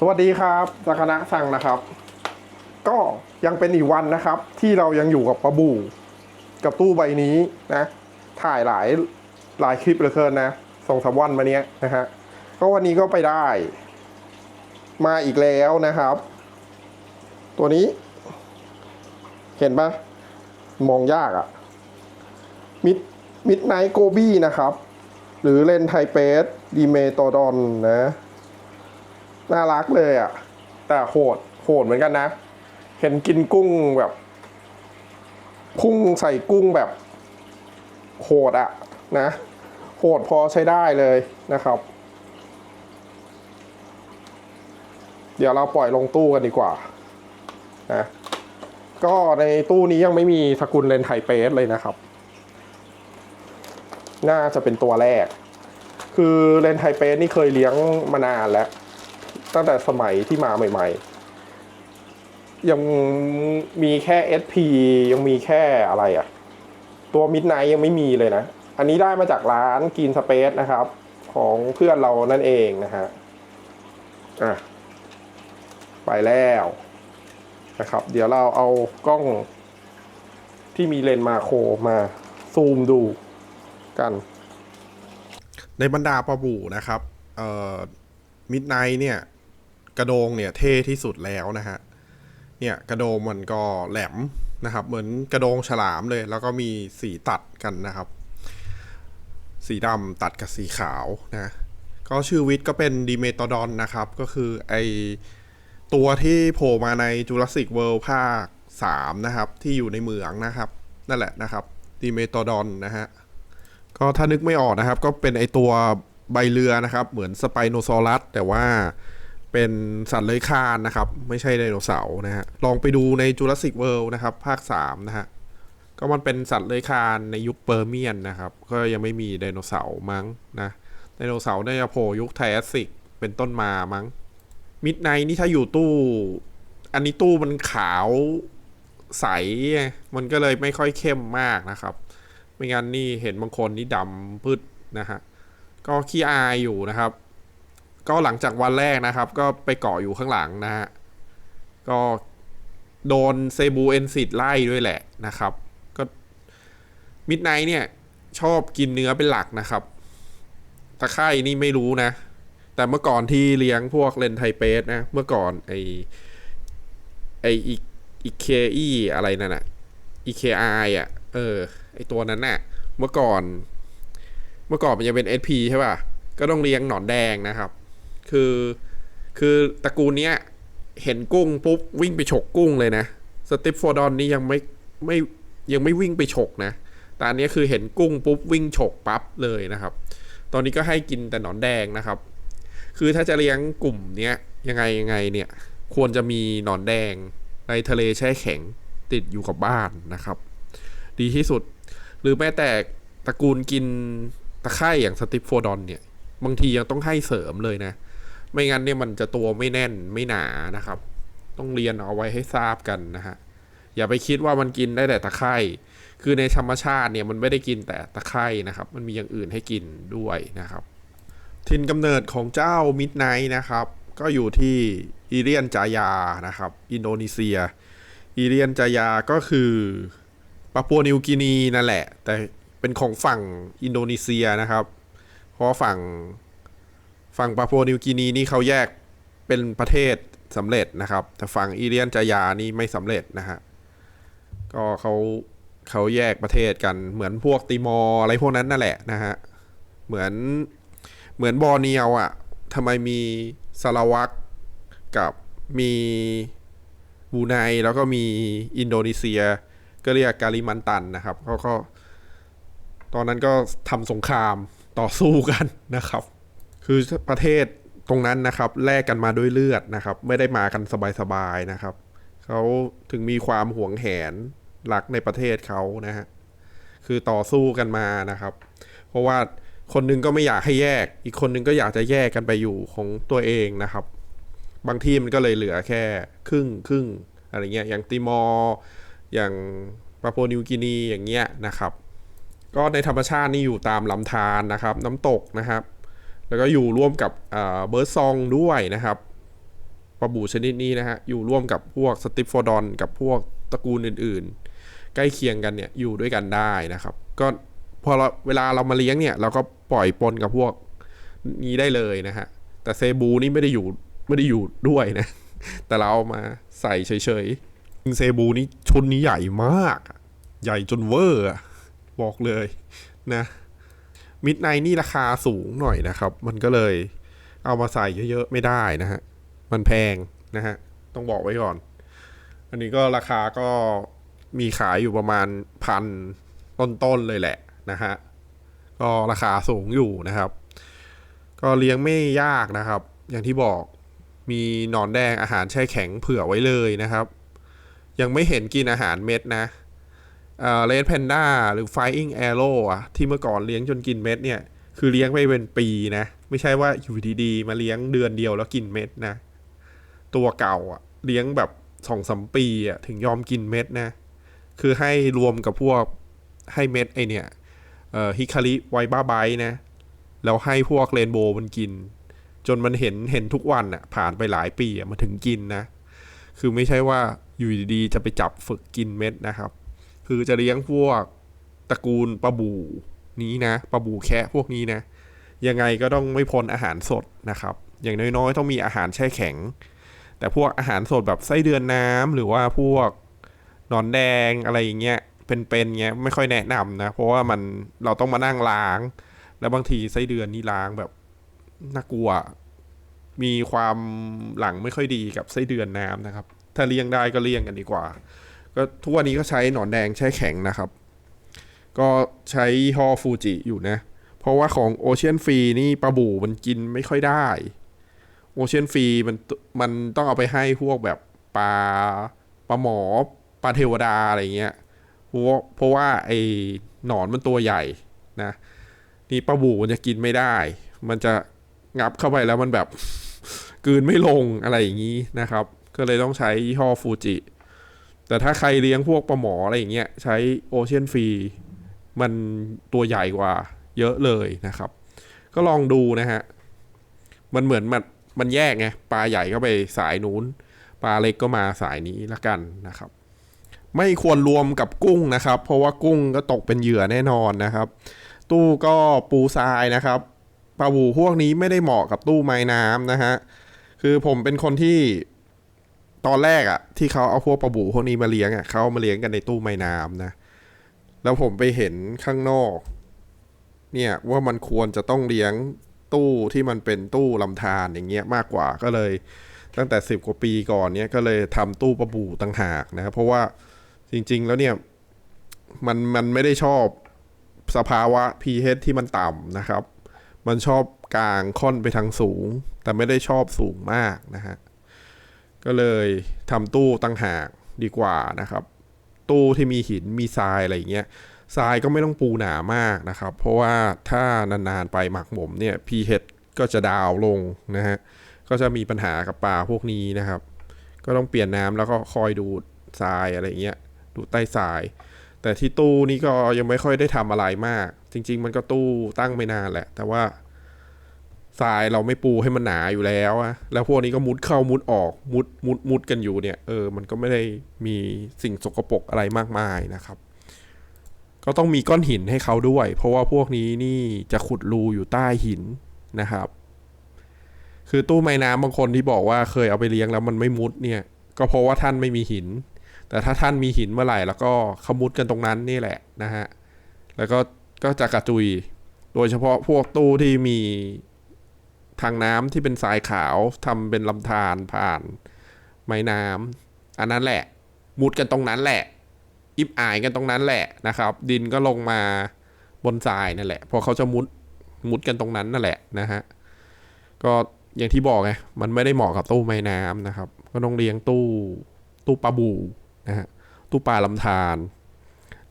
สวัสดีครับจากคณะสั่งนะครับ ก็ยังเป็นอีกวันนะครับ ที่เรายังอยู่กับปะบู กับตู้ใบนี้นะ ถ่ายหลายหลายคลิปเหลือเกินนะสองสามวันมาเนี้ยนะฮะก็วันนี้ก็ไปได้ มาอีกแล้วนะครับ ตัวนี้ เห็นปะมองยากอะมิดมิดไนโกบี้นะครับ หรือเลนไทเปสดีเมโตดอนนะ น่ารักเลยอะ่ะ แต่โหดโหดเหมือนกันนะ เห็นกินกุ้งแบบ พุ่งใส่กุ้งแบบ โหดอะนะ โหดพอใช้ได้เลยนะครับ เดี๋ยวเราปล่อยลงตู้กันดีกว่านะก็ในตู้นี้ยังไม่มีสกุลเลนไทเปสเลยนะครับ น่าจะเป็นตัวแรก คือเลนไทเปสนี่เคยเลี้ยงมานานแล้ว ตั้งแต่สมัยที่มาใหม่ ๆ ยังมีแค่ SP ยังมีแค่อะไรอะตัวมิดไนยังไม่มีเลยนะ อันนี้ได้มาจากร้านกินสเปซนะครับ ของเพื่อนเรานั่นเองนะฮะอะไปแล้วนะครับ เดี๋ยวเราเอากล้องที่มีเลนส์มาโครมาซูมดูกัน ในบรรดาปลาบูนะครับ เอ่อมิดไนเนี่ย กระโดงเนี่ยเท่ที่สุดแล้วนะฮะ เนี่ยกระโดงมันก็แหลมนะครับ เหมือนกระโดงฉลามเลย แล้วก็มีสีตัดกันนะครับ สีดำตัดกับสีขาวนะ ก็ชื่อวิทย์ก็เป็นดีเมโตดอนนะครับ ก็คือไอตัวที่โผล่มาในจูราสสิกเวิลด์ภาค 3 นะครับ ที่อยู่ในเหมืองนะครับ นั่นแหละนะครับดีเมโตดอนนะฮะ ก็ถ้านึกไม่ออกนะครับ ก็เป็นไอตัวใบเรือนะครับ เหมือนสไปโนซอรัสแต่ว่า เป็นสัตว์เลื้อยคลานนะครับ ไม่ใช่ไดโนเสาร์นะฮะลองไปดูในจูราสสิกเวิลด์นะครับ ภาค 3 นะฮะก็มันเป็นสัตว์เลื้อยคลานในยุคเปอร์เมียนนะครับ ก็ยังไม่มีไดโนเสาร์มั้งนะไดโนเสาร์น่าจะโผล่ยุคไทแอสซิกเป็นต้นมามั้งมิดไนนี่ถ้าอยู่ตู้ อันนี้ตู้มันขาวใส มันก็เลยไม่ค่อยเข้มมากนะครับ ไม่งั้นนี่เห็นบางคนนี่ดำพืดนะฮะ ก็ขี้อายอยู่นะครับ ก็หลังจากวันแรกนะครับ ก็ไปเกาะอยู่ข้างหลังนะฮะ ก็โดนเซบูเอนซิดไล่ด้วยแหละนะครับ ก็มิดไนเนี่ย ชอบกินเนื้อเป็นหลักนะครับตะไคร่นี่ไม่รู้นะ แต่เมื่อก่อนที่เลี้ยงพวกเลนไทเปสนะ เมื่อก่อนไอไออีอีเคอีอะไรนั่นอะอีเคไออะเออ ไอตัวนั้นน่ะ เมื่อก่อน เมื่อก่อนมันยังเป็น SP ใช่ป่ะ ก็ต้องเลี้ยงหนอนแดงนะครับ คือ คือตระกูลเนี้ย เห็นกุ้งปุ๊บ วิ่งไปฉกกุ้งเลยนะ สติปโฟดอนนี่ยังไม่ไม่ยังไม่วิ่งไปฉกนะ แต่อันนี้คือเห็นกุ้งปุ๊บ วิ่งฉกปั๊บเลยนะครับ ตอนนี้ก็ให้กินแต่หนอนแดงนะครับ คือถ้าจะเลี้ยงกลุ่มเนี้ยยังไงยังไงเนี่ย ควรจะมีหนอนแดงในทะเลแช่แข็งติดอยู่กับบ้านนะครับ ดีที่สุด หรือแม้แต่ตระกูลกินตะไคร่อย่างสติปโฟดอนเนี่ย บางทียังต้องให้เสริมเลยนะ ไม่งั้นเนี่ยมันจะตัวไม่แน่นไม่หนานะครับ ต้องเรียนเอาไว้ให้ทราบกันนะฮะอย่าไปคิดว่ามันกินได้แต่ตะไคร่คือในธรรมชาติเนี่ยมันไม่ได้กินแต่ตะไคร่นะครับ มันมีอย่างอื่นให้กินด้วยนะครับ ถิ่นกำเนิดของเจ้ามิดไนท์นะครับ ก็อยู่ที่อิเรียนจายานะครับ อินโดนีเซีย อิเรียนจายาก็คือปาปัวนิวกินีนั่นแหละ แต่เป็นของฝั่งอินโดนีเซียนะครับ เพราะฝั่ง ฝั่งปาปัวนิวกินีนี่เขาแยกเป็นประเทศสำเร็จนะครับ แต่ฝั่งอิเรียนจายานี่ไม่สำเร็จนะฮะก็เขาเขาแยกประเทศกันเหมือนพวกติมอร์อะไรพวกนั้นนั่นแหละนะฮะเหมือนเหมือนบอร์เนียวอะ่ะทำไมมีสาวักกับมีบูไนแล้วก็มีอินโดนีเซีย ก็เรียกกาลิมันตันนะครับเขาก็ ตอนนั้นก็ทำสงครามต่อสู้กันนะครับ คือประเทศตรงนั้นนะครับแลกกันมาด้วยเลือดนะครับ ไม่ได้มากันสบายๆนะครับเขาถึงมีความหวงแหนรักในประเทศเขานะฮะคือต่อสู้กันมานะครับ เพราะว่าคนหนึงก็ไม่อยากให้แยก อีกคนหนึงก็อยากจะแยกกันไปอยู่ของตัวเองนะครับ บางที่มันก็เลยเหลือแค่ครึ่งครึ่งอะไรเงี้ยอย่างติมอร์อย่างปาปัวนิวกินีอย่างเงี้ยนะครับ ก็ในธรรมชาตินี่อยู่ตามลำธารนะครับ น้ำตกนะครับ แล้วก็อยู่ร่วมกับเบิร์ดซองด้วยนะครับปลาบูชนิดนี้นะฮะอยู่ร่วมกับพวกสติฟโฟดอนกับพวกตระกูลอื่นๆ ใกล้เคียงกันเนี่ยอยู่ด้วยกันได้นะครับ ก็พอเราเวลาเรามาเลี้ยงเนี่ยเราก็ปล่อยปนกับพวกนี้ได้เลยนะฮะแต่เซบูนี่ไม่ได้อยู่ไม่ได้อยู่ด้วยนะ แต่เราเอามาใส่เฉยๆเซบูนี่ชุดนี้ใหญ่มาก ใหญ่จนเวอร์อะบอกเลยนะ มิดไนนี่ราคาสูงหน่อยนะครับ มันก็เลยเอามาใส่เยอะๆ ไม่ได้นะฮะ มันแพงนะฮะ ต้องบอกไว้ก่อน อันนี้ก็ราคาก็มีขายอยู่ประมาณพันต้นๆเลยแหละนะฮะ ก็ราคาสูงอยู่นะครับ ก็เลี้ยงไม่ยากนะครับ อย่างที่บอกมีหนอนแดงอาหารแช่แข็งเผื่อไว้เลยนะครับ ยังไม่เห็นกินอาหารเม็ดนะ เลดแพนด้าหรือ Flying Arrow อะที่เมื่อก่อนเลี้ยงจนกินเม็ดเนี่ย คือเลี้ยงไปเป็นปีนะ ไม่ใช่ว่าอยู่ดีๆมาเลี้ยงเดือนเดียวแล้วกินเม็ดนะ ตัวเก่าอะเลี้ยงแบบสองสามปีอะถึงยอมกินเม็ดนะ คือให้รวมกับพวกให้เม็ดไอเนี่ยฮิคาริไวบ้าไบนะแล้วให้พวกเรนโบว์มันกิน จนมันเห็นเห็นทุกวันอะผ่านไปหลายปีอะมันถึงกินนะ คือไม่ใช่ว่าอยู่ดีๆจะไปจับฝึกกินเม็ดนะครับ คือจะเลี้ยงพวกตระกูลปลาบูนี้นะปลาบูแคะพวกนี้นะ ยังไงก็ต้องไม่พ้นอาหารสดนะครับ อย่างน้อยๆ ต้องมีอาหารแช่แข็ง แต่พวกอาหารสดแบบไส้เดือนน้ำหรือว่าพวกนอนแดงอะไรอย่างเงี้ยเป็นๆเงี้ยไม่ค่อยแนะนำนะ เพราะว่ามันเราต้องมานั่งล้าง แล้วบางทีไส้เดือนนี่ล้างแบบน่ากลัว มีความหลังไม่ค่อยดีกับไส้เดือนน้ำนะครับ ถ้าเลี้ยงได้ก็เลี้ยงกันดีกว่า ก็ทุกวันนี้ก็ใช้หนอนแดงแช่แข็งนะครับ ก็ใช้ยี่อฟูจิอยู่นะ เพราะว่าของโอเชียนฟรีนี่ปลาบูมันกินไม่ค่อยได้โอเชียนฟรีมันมันต้องเอาไปให้พวกแบบปลาปลาหมอปลาเทวดาอะไรเงี้ยเพราะเพราะว่าไอ้หนอนมันตัวใหญ่นะนี่ปลาบูมันจะกินไม่ได้ มันจะงับเข้าไปแล้วมันแบบกืนไม่ลงอะไรอย่างนี้นะครับ ก็เลยต้องใช้ยี่ห้อฟูจิ แต่ถ้าใครเลี้ยงพวกปลาหมออะไรอย่างเงี้ยใช้โอเชียนฟรีมันตัวใหญ่กว่า เยอะเลยนะครับ ก็ลองดูนะฮะ มันเหมือนมันมันแยกไงปลาใหญ่ก็ไปสายนู้นปลาเล็กก็มาสายนี้ละกันนะครับ ไม่ควรรวมกับกุ้งนะครับ เพราะว่ากุ้งก็ตกเป็นเหยื่อแน่นอนนะครับ ตู้ก็ปูทรายนะครับปลาบูพวกนี้ไม่ได้เหมาะกับตู้ไม้น้ำนะฮะคือผมเป็นคนที่ ตอนแรกอะที่เขาเอาพวกปลาบูพวกนี้มาเลี้ยงอะเขาเอามาเลี้ยงกันในตู้ไม้น้ำนะ แล้วผมไปเห็นข้างนอก เนี่ยว่ามันควรจะต้องเลี้ยงตู้ที่มันเป็นตู้ลำธารอย่างเงี้ยมากกว่าก็เลย ตั้งแต่สิบกว่าปีก่อนเนี่ยก็เลยทำตู้ปลาบูต่างหากนะเพราะว่าจริง ๆ แล้วเนี่ยมันมันไม่ได้ชอบสภาวะ pH ที่มันต่ำนะครับ มันชอบกลางค่อนไปทางสูง แต่ไม่ได้ชอบสูงมากนะฮะ ก็เลยทำตู้ต่างหากดีกว่านะครับ ตู้ที่มีหินมีทรายอะไรอย่างเงี้ยทรายก็ไม่ต้องปูหนามากนะครับ เพราะว่าถ้านานๆไปหมักหมมเนี่ย pH ก็จะดาวลงนะฮะก็จะมีปัญหากับปลาพวกนี้นะครับ ก็ต้องเปลี่ยนน้ำแล้วก็คอยดูดทรายอะไรเงี้ยดูดใต้ทราย แต่ที่ตู้นี้ก็ยังไม่ค่อยได้ทำอะไรมาก จริง ๆ มันก็ตู้ตั้งไม่นานแหละ แต่ว่า ทรายเราไม่ปูให้มันหนาอยู่แล้วอะแล้วพวกนี้ก็มุดเข้ามุดออกมุดมุดมุดกันอยู่เนี่ย เออ มันก็ไม่ได้มีสิ่งสกปรกอะไรมากมายนะครับ ก็ต้องมีก้อนหินให้เขาด้วย เพราะว่าพวกนี้นี่จะขุดรูอยู่ใต้หินนะครับ คือตู้ไม้น้ำบางคนที่บอกว่าเคยเอาไปเลี้ยงแล้วมันไม่มุดเนี่ย ก็เพราะว่าท่านไม่มีหิน แต่ถ้าท่านมีหินเมื่อไหร่แล้วก็ขมุดกันตรงนั้นนี่แหละนะฮะ แล้วก็ก็จะกระจุย โดยเฉพาะพวกตู้ที่มี ทางน้ำที่เป็นทรายขาวทำเป็นลำธารผ่านไม้น้ำอันนั้นแหละ มุดกันตรงนั้นแหละ อิบอายกันตรงนั้นแหละนะครับ ดินก็ลงมาบนทรายนั่นแหละ พอเขาจะมุดมุดกันตรงนั้นนั่นแหละนะฮะก็อย่างที่บอกไงมันไม่ได้เหมาะกับตู้ไม้น้ำนะครับ ก็ต้องเลี้ยงตู้ตู้ปลาบูนะฮะตู้ปลาลำธาร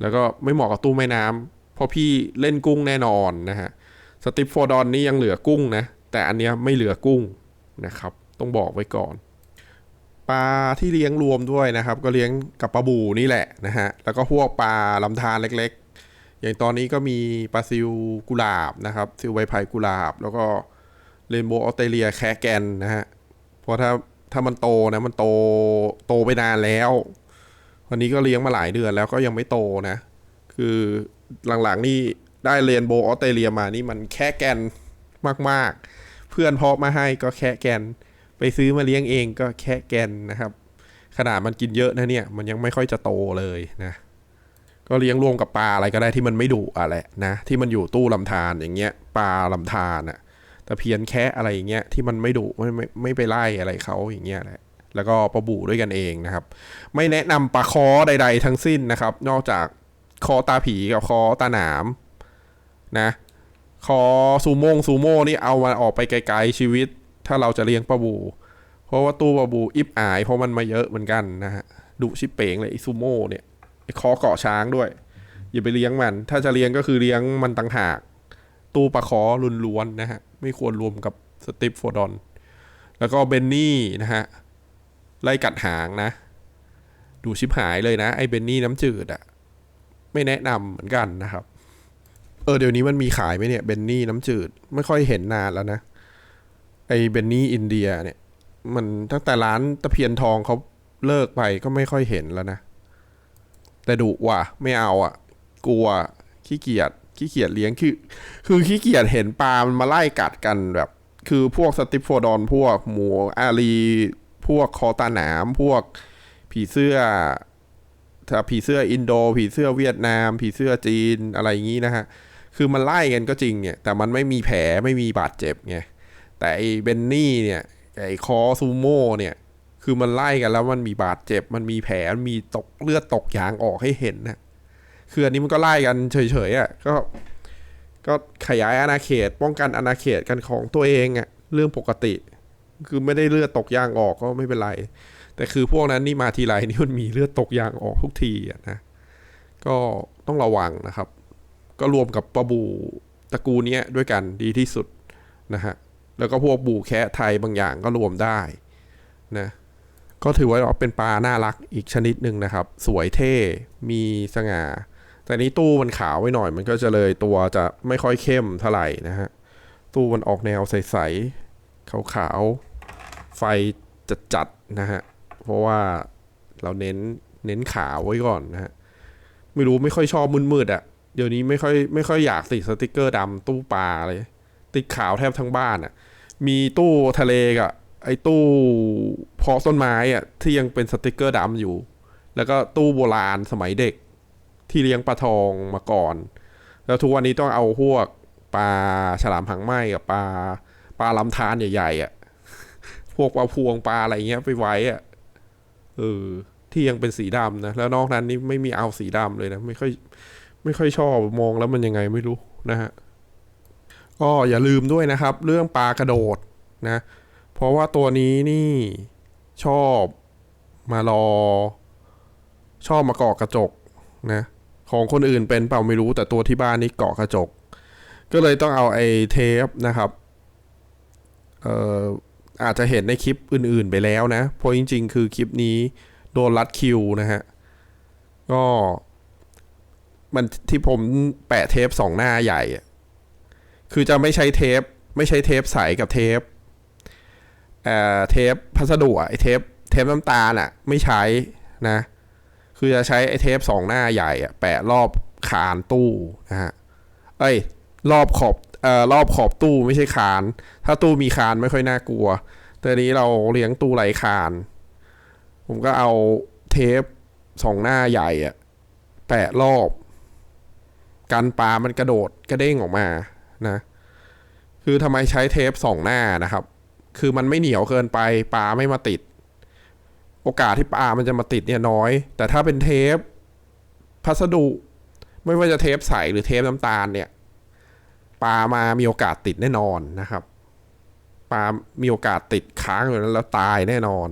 แล้วก็ไม่เหมาะกับตู้ไม้น้ำเพราะพี่เล่นกุ้งแน่นอนนะฮะสติปโฟดอนนี่ยังเหลือกุ้งนะ แต่อันเนี้ยไม่เหลือกุ้งนะครับ ต้องบอกไว้ก่อน ปลาที่เลี้ยงรวมด้วยนะครับ ก็เลี้ยงกับปลาบูนี่แหละนะฮะ แล้วก็พวกปลาลำธารเล็กๆ อย่างตอนนี้ก็มีปลาซิวกุหลาบนะครับซิวใบไผ่กุหลาบ แล้วก็เรนโบว์ออสเตรเลียแคแกนนะฮะ เพราะถ้าถ้ามันโตนะมันโตโตไปนานแล้ววันนี้ก็เลี้ยงมาหลายเดือนแล้วก็ยังไม่โตนะ คือหลังๆนี่ได้เรียนโบออสเตรเลียมานี่มันแค่แกนมากๆ พื่อนเพาะมาให้ก็แค่แกน ไปซื้อมาเลี้ยงเองก็แค่แกนนะครับ ขนาดมันกินเยอะนะเนี่ย มันยังไม่ค่อยจะโตเลยนะ ก็เลี้ยงรวมกับปลาอะไรก็ได้ที่มันไม่ดุอะแหละนะ ที่มันอยู่ตู้ลำธารอย่างเงี้ยปลาลำธารน่ะแต่เพียนแค่อะไรอย่างเงี้ยที่มันไม่ดุไม่ไม่ไม่ไปไล่อะไรเขาอย่างเงี้ยแหละแล้วก็ปลาบูด้วยกันเองนะครับ ไม่แนะนำปลาคอใด ๆ ทั้งสิ้นนะครับ นอกจากคอตาผีกับคอตาหนามนะ คอซูโม่งซูโม่นี่เอามาออกไปไกลๆชีวิต ถ้าเราจะเลี้ยงปลาบู เพราะว่าตู้ปลาบูอิบอาย เพราะมันมาเยอะเหมือนกันนะฮะดุชิบเป๋งเลยซูโม่เนี่ยไอคอเกาะช้างด้วย อย่าไปเลี้ยงมัน ถ้าจะเลี้ยงก็คือเลี้ยงมันต่างหาก ตู้ปลาคอรุนล้วนๆนะฮะ ไม่ควรรวมกับสติปโฟดอน แล้วก็เบนนี่นะฮะ ไล่กัดหางนะ ดูชิบหายเลยนะ ไอ้เบนนี่น้ำจืดอะไม่แนะนำเหมือนกันนะครับ เออเดี๋ยวนี้มันมีขายไหมเนี่ยเบนนี่น้ำจืด ไม่ค่อยเห็นนานแล้วนะ ไอเบนนี่อินเดียเนี่ย มันตั้งแต่ร้านตะเพียนทองเขาเลิกไปก็ไม่ค่อยเห็นแล้วนะ แต่ดุว่ะ ไม่เอาอะ กลัวขี้เกียจขี้เกียจเลี้ยงคือ คือขี้เกียจเห็นปลามันมาไล่กัดกันแบบ คือพวกสติปโฟดอนพวกหมูอารีพวกคอตาหนามพวกผีเสื้อถ้าผีเสื้ออินโด ผีเสื้อเวียดนาม ผีเสื้อจีนอะไรอย่างนี้นะฮะ คือมันไล่กันก็จริงเนี่ย แต่มันไม่มีแผลไม่มีบาดเจ็บไง แต่ไอ้เบนนี่เนี่ย ไอ้คอซูโม่เนี่ย คือมันไล่กันแล้วมันมีบาดเจ็บ มันมีแผล มันมีตกเลือดตกยางออกให้เห็นนะคืออันนี้มันก็ไล่กันเฉยๆอะ ก็ ก็ขยายอาณาเขต ป้องกันอาณาเขตกันของตัวเองอะ เรื่องปกติ คือไม่ได้เลือดตกยางออกก็ไม่เป็นไร แต่คือพวกนั้นนี่มาทีไรนี่มันมีเลือดตกยางออกทุกทีอะนะ ก็ต้องระวังนะครับ ก็รวมกับปลาบูตระกูลนี้ด้วยกันดีที่สุดนะฮะแล้วก็พวกบูแคะไทยบางอย่างก็รวมได้นะก็ถือว่าเป็นปลาน่ารักอีกชนิดหนึ่งนะครับ สวยเท่ มีสง่า แต่นี้ตู้มันขาวไว้หน่อย มันก็จะเลยตัวจะไม่ค่อยเข้มเท่าไหร่นะฮะ ตู้มันออกแนวใสๆขาวๆ ไฟจัดๆนะฮะ เพราะว่าเราเน้นเน้นขาวไว้ก่อนนะฮะ ไม่รู้ไม่ค่อยชอบมืดๆอะ่ะ เดี๋ยวนี้ไม่ค่อยไม่ค่อยอยากติดสติกเกอร์ดำตู้ปลาเลย ติดขาวแทบทั้งบ้านอะ่ะ มีตู้ทะเลกับไอ้ตู้เพาะต้นไม้อะ่ะที่ยังเป็นสติกเกอร์ดำอยู่ แล้วก็ตู้โบราณสมัยเด็ก ที่เลี้ยงปลาทองมาก่อน แล้วทุกวันนี้ต้องเอาพวกปลาฉลามหางไหมกับปลาปลาลำธารใหญ่ๆอะ่ะพวกปลาพวงปลาอะไรเงี้ยไปไว้อะ่ะเออที่ยังเป็นสีดำนะแล้วนอกนั้นนี่ไม่มีเอาสีดำเลยนะไม่ค่อย ไม่ค่อยชอบมองแล้วมันยังไงไม่รู้นะฮะก็อย่าลืมด้วยนะครับ เรื่องปลากระโดดนะ เพราะว่าตัวนี้นี่ชอบมารอ ชอบมาเกาะกระจกนะของคนอื่นเป็นเปล่าไม่รู้แต่ตัวที่บ้านนี่เกาะกระจก ก็เลยต้องเอาไอ้เทปนะครับเอ่ออาจจะเห็นในคลิปอื่นๆไปแล้วนะเพราะจริง ๆ คือคลิปนี้โดนรัดคิวนะฮะก็ มันที่ผมแปะเทปสองหน้าใหญ่คือจะไม่ใช้เทป ไม่ใช้เทปใสกับเทปเอ่อเทปพัสดุอะไอเทป เทปน้ำตาลอะไม่ใช้นะ คือจะใช้ไอเทปสองหน้าใหญ่อะแปะรอบคานตู้นะฮะเอ้ย รอบขอบเอ่อรอบขอบตู้ไม่ใช่คาน ถ้าตู้มีคานไม่ค่อยน่ากลัว แต่นี้เราเลี้ยงตู้ไร้คาน ผมก็เอาเทปสองหน้าใหญ่อะแปะรอบ กันปลามันกระโดดกระเด้งออกมานะ คือทำไมใช้เทปสองหน้านะครับ คือมันไม่เหนียวเกินไปปลาไม่มาติด โอกาสที่ปลามันจะมาติดเนี่ยน้อย แต่ถ้าเป็นเทปพัสดุ ไม่ว่าจะเทปใสหรือเทปน้ำตาลเนี่ยปลามามีโอกาสติดแน่นอนนะครับปลามีโอกาสติดค้างอยู่นั้นแล้วตายแน่นอน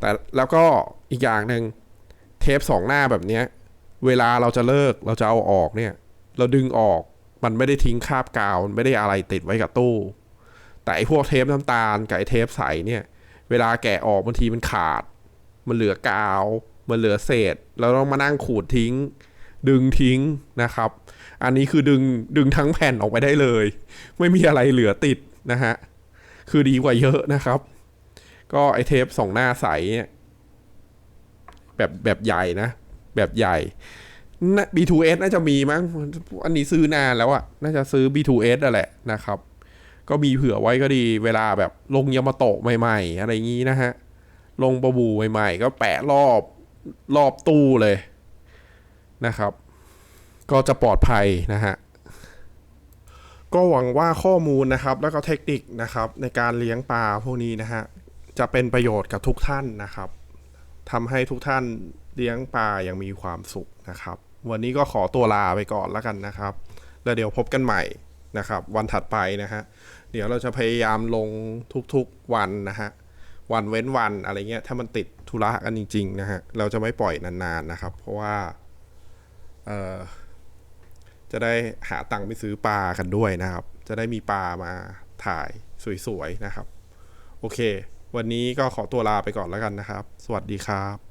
แต่แล้วก็อีกอย่างหนึ่งเทปสองหน้าแบบเนี้ย เวลาเราจะเลิกเราจะเอาออกเนี่ย เราดึงออกมันไม่ได้ทิ้งคราบกาวไม่ได้อะไรติดไว้กับตู้ แต่ไอ้พวกเทปน้ำตาลกับไอ้เทปใสเนี่ย เวลาแกะออกบางทีมันขาด มันเหลือกาว มันเหลือเศษเราต้องมานั่งขูดทิ้ง ดึงทิ้งนะครับ อันนี้คือดึงดึงทั้งแผ่นออกไปได้เลย ไม่มีอะไรเหลือติดนะฮะคือดีกว่าเยอะนะครับ ก็ไอเทปสองหน้าใสแบบแบบใหญ่นะ แบบใหญ่นะ B2S น่าจะมีมั้ง อันนี้ซื้อนานแล้วอะน่าจะซื้อ B2S อะแหละนะครับ ก็มีเผื่อไว้ก็ดี เวลาแบบลงยามาโตะใหม่ ๆ อะไรอย่างงี้นะฮะ ลงประบูใหม่ ๆ ก็แปะรอบรอบตู้เลยนะครับ ก็จะปลอดภัยนะฮะ ก็หวังว่าข้อมูลนะครับแล้วก็เทคนิคนะครับ ในการเลี้ยงปลาพวกนี้นะฮะ จะเป็นประโยชน์กับทุกท่านนะครับทำให้ทุกท่าน เลี้ยงปลาอย่างมีความสุขนะครับ วันนี้ก็ขอตัวลาไปก่อนแล้วกันนะครับ แล้วเดี๋ยวพบกันใหม่นะครับ วันถัดไปนะฮะเดี๋ยวเราจะพยายามลงทุกๆวันนะฮะวันเว้นวันอะไรเงี้ยถ้ามันติดธุระกันจริง ๆ นะฮะเราจะไม่ปล่อยนานๆนะครับ เพราะว่าเอ่อจะได้หาตังค์ไปซื้อปลากันด้วยนะครับ จะได้มีปลามาถ่ายสวยๆนะครับ โอเค วันนี้ก็ขอตัวลาไปก่อนแล้วกันนะครับ สวัสดีครับ